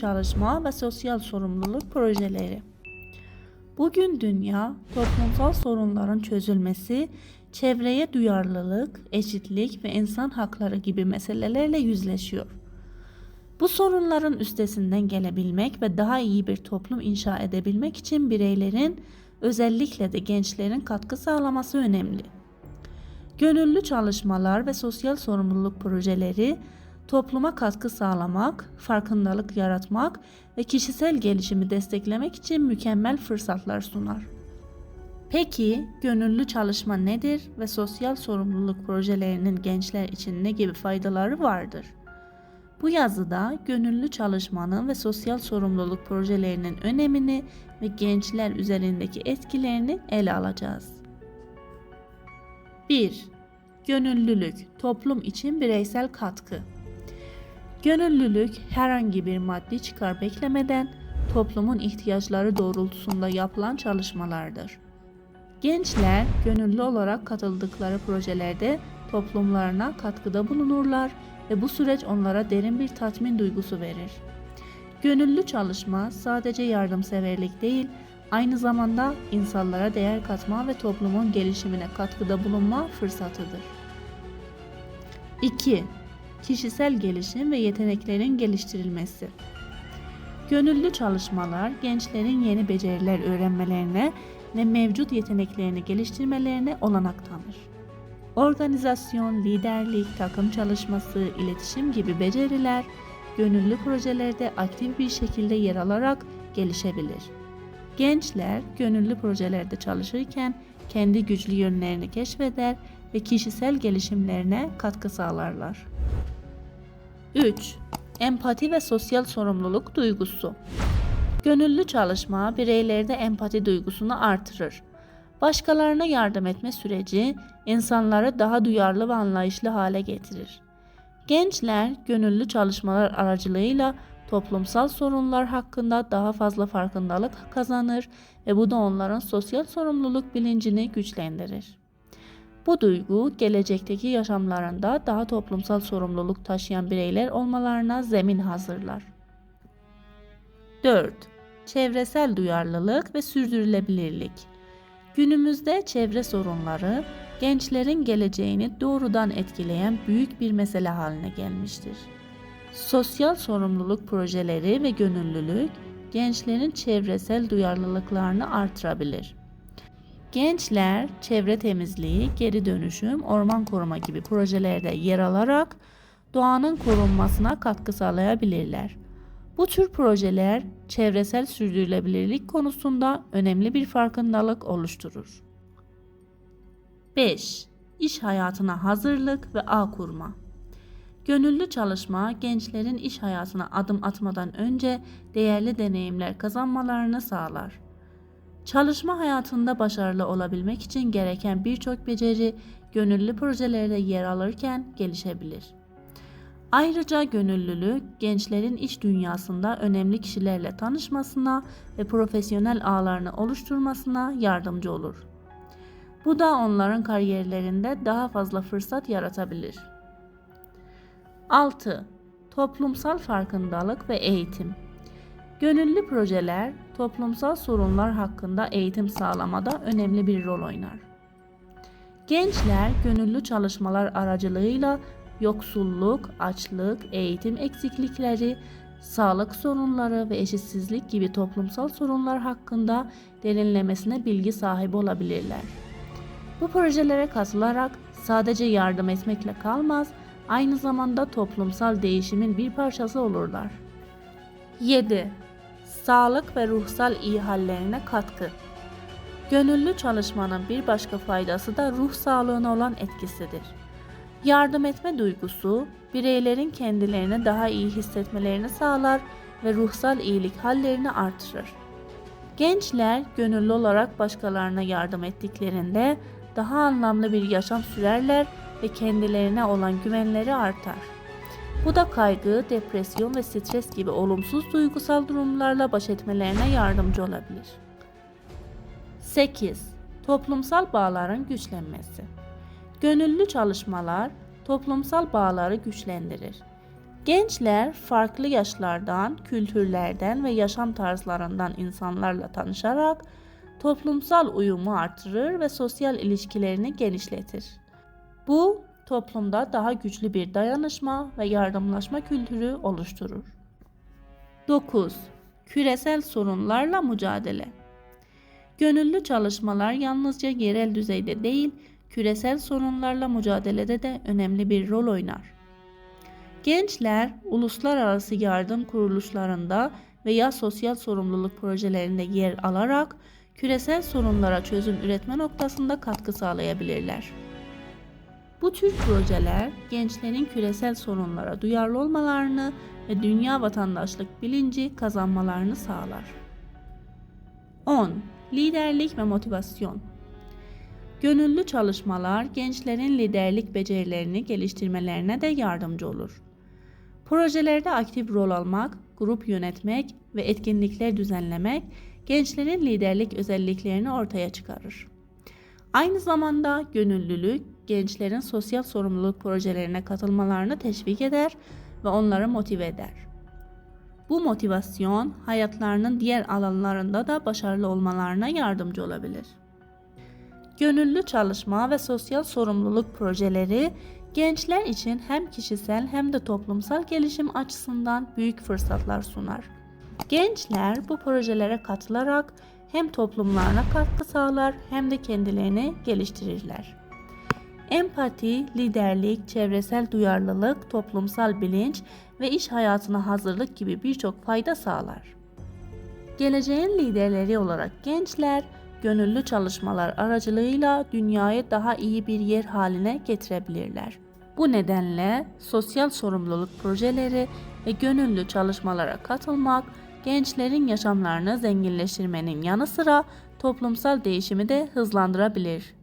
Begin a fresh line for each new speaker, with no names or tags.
çalışma ve sosyal sorumluluk projeleri. Bugün dünya toplumsal sorunların çözülmesi, çevreye duyarlılık, eşitlik ve insan hakları gibi meselelerle yüzleşiyor. Bu sorunların üstesinden gelebilmek ve daha iyi bir toplum inşa edebilmek için bireylerin, özellikle de gençlerin katkı sağlaması önemli. Gönüllü çalışmalar ve sosyal sorumluluk projeleri topluma katkı sağlamak, farkındalık yaratmak ve kişisel gelişimi desteklemek için mükemmel fırsatlar sunar. Peki gönüllü çalışma nedir ve sosyal sorumluluk projelerinin gençler için ne gibi faydaları vardır? Bu yazıda gönüllü çalışmanın ve sosyal sorumluluk projelerinin önemini ve gençler üzerindeki etkilerini ele alacağız. 1. Gönüllülük, toplum için bireysel katkı. Gönüllülük herhangi bir maddi çıkar beklemeden toplumun ihtiyaçları doğrultusunda yapılan çalışmalardır. Gençler gönüllü olarak katıldıkları projelerde toplumlarına katkıda bulunurlar ve bu süreç onlara derin bir tatmin duygusu verir. Gönüllü çalışma sadece yardımseverlik değil, aynı zamanda insanlara değer katma ve toplumun gelişimine katkıda bulunma fırsatıdır. 2. Kişisel gelişim ve yeteneklerin geliştirilmesi. Gönüllü çalışmalar gençlerin yeni beceriler öğrenmelerine ve mevcut yeteneklerini geliştirmelerine olanak tanır. Organizasyon, liderlik, takım çalışması, iletişim gibi beceriler gönüllü projelerde aktif bir şekilde yer alarak gelişebilir. Gençler gönüllü projelerde çalışırken kendi güçlü yönlerini keşfeder ve kişisel gelişimlerine katkı sağlarlar. 3. Empati ve sosyal sorumluluk duygusu. Gönüllü çalışma bireylerde empati duygusunu artırır. Başkalarına yardım etme süreci insanları daha duyarlı ve anlayışlı hale getirir. Gençler gönüllü çalışmalar aracılığıyla toplumsal sorunlar hakkında daha fazla farkındalık kazanır ve bu da onların sosyal sorumluluk bilincini güçlendirir. Bu duygu gelecekteki yaşamlarında daha toplumsal sorumluluk taşıyan bireyler olmalarına zemin hazırlar. 4. Çevresel duyarlılık ve sürdürülebilirlik. Günümüzde çevre sorunları gençlerin geleceğini doğrudan etkileyen büyük bir mesele haline gelmiştir. Sosyal sorumluluk projeleri ve gönüllülük gençlerin çevresel duyarlılıklarını artırabilir. Gençler çevre temizliği, geri dönüşüm, orman koruma gibi projelerde yer alarak doğanın korunmasına katkı sağlayabilirler. Bu tür projeler çevresel sürdürülebilirlik konusunda önemli bir farkındalık oluşturur. 5. İş hayatına hazırlık ve ağ kurma. Gönüllü çalışma gençlerin iş hayatına adım atmadan önce değerli deneyimler kazanmalarını sağlar. Çalışma hayatında başarılı olabilmek için gereken birçok beceri gönüllü projelerde yer alırken gelişebilir. Ayrıca gönüllülük gençlerin iş dünyasında önemli kişilerle tanışmasına ve profesyonel ağlarını oluşturmasına yardımcı olur. Bu da onların kariyerlerinde daha fazla fırsat yaratabilir. 6. Toplumsal farkındalık ve eğitim. Gönüllü projeler toplumsal sorunlar hakkında eğitim sağlamada önemli bir rol oynar. Gençler gönüllü çalışmalar aracılığıyla yoksulluk, açlık, eğitim eksiklikleri, sağlık sorunları ve eşitsizlik gibi toplumsal sorunlar hakkında derinlemesine bilgi sahibi olabilirler. Bu projelere katılarak sadece yardım etmekle kalmaz, aynı zamanda toplumsal değişimin bir parçası olurlar. 7. Sağlık ve ruhsal iyi hallerine katkı. Gönüllü çalışmanın bir başka faydası da ruh sağlığına olan etkisidir. Yardım etme duygusu bireylerin kendilerini daha iyi hissetmelerini sağlar ve ruhsal iyilik hallerini artırır. Gençler gönüllü olarak başkalarına yardım ettiklerinde daha anlamlı bir yaşam sürerler ve kendilerine olan güvenleri artar. Bu da kaygı, depresyon ve stres gibi olumsuz duygusal durumlarla baş etmelerine yardımcı olabilir. 8. Toplumsal bağların güçlenmesi. Gönüllü çalışmalar toplumsal bağları güçlendirir. Gençler farklı yaşlardan, kültürlerden ve yaşam tarzlarından insanlarla tanışarak toplumsal uyumu artırır ve sosyal ilişkilerini genişletir. Bu toplumda daha güçlü bir dayanışma ve yardımlaşma kültürü oluşturur. 9. Küresel sorunlarla mücadele. Gönüllü çalışmalar yalnızca yerel düzeyde değil, küresel sorunlarla mücadelede de önemli bir rol oynar. Gençler uluslararası yardım kuruluşlarında veya sosyal sorumluluk projelerinde yer alarak küresel sorunlara çözüm üretme noktasında katkı sağlayabilirler. Bu tür projeler gençlerin küresel sorunlara duyarlı olmalarını ve dünya vatandaşlık bilinci kazanmalarını sağlar. 10. Liderlik ve motivasyon. Gönüllü çalışmalar gençlerin liderlik becerilerini geliştirmelerine de yardımcı olur. Projelerde aktif rol almak, grup yönetmek ve etkinlikler düzenlemek gençlerin liderlik özelliklerini ortaya çıkarır. Aynı zamanda gönüllülük gençlerin sosyal sorumluluk projelerine katılmalarını teşvik eder ve onları motive eder. Bu motivasyon hayatlarının diğer alanlarında da başarılı olmalarına yardımcı olabilir. Gönüllü çalışma ve sosyal sorumluluk projeleri gençler için hem kişisel hem de toplumsal gelişim açısından büyük fırsatlar sunar. Gençler bu projelere katılarak hem toplumlarına katkı sağlar hem de kendilerini geliştirirler. Empati, liderlik, çevresel duyarlılık, toplumsal bilinç ve iş hayatına hazırlık gibi birçok fayda sağlar. Geleceğin liderleri olarak gençler, gönüllü çalışmalar aracılığıyla dünyayı daha iyi bir yer haline getirebilirler. Bu nedenle sosyal sorumluluk projeleri ve gönüllü çalışmalara katılmak gençlerin yaşamlarını zenginleştirmenin yanı sıra toplumsal değişimi de hızlandırabilir.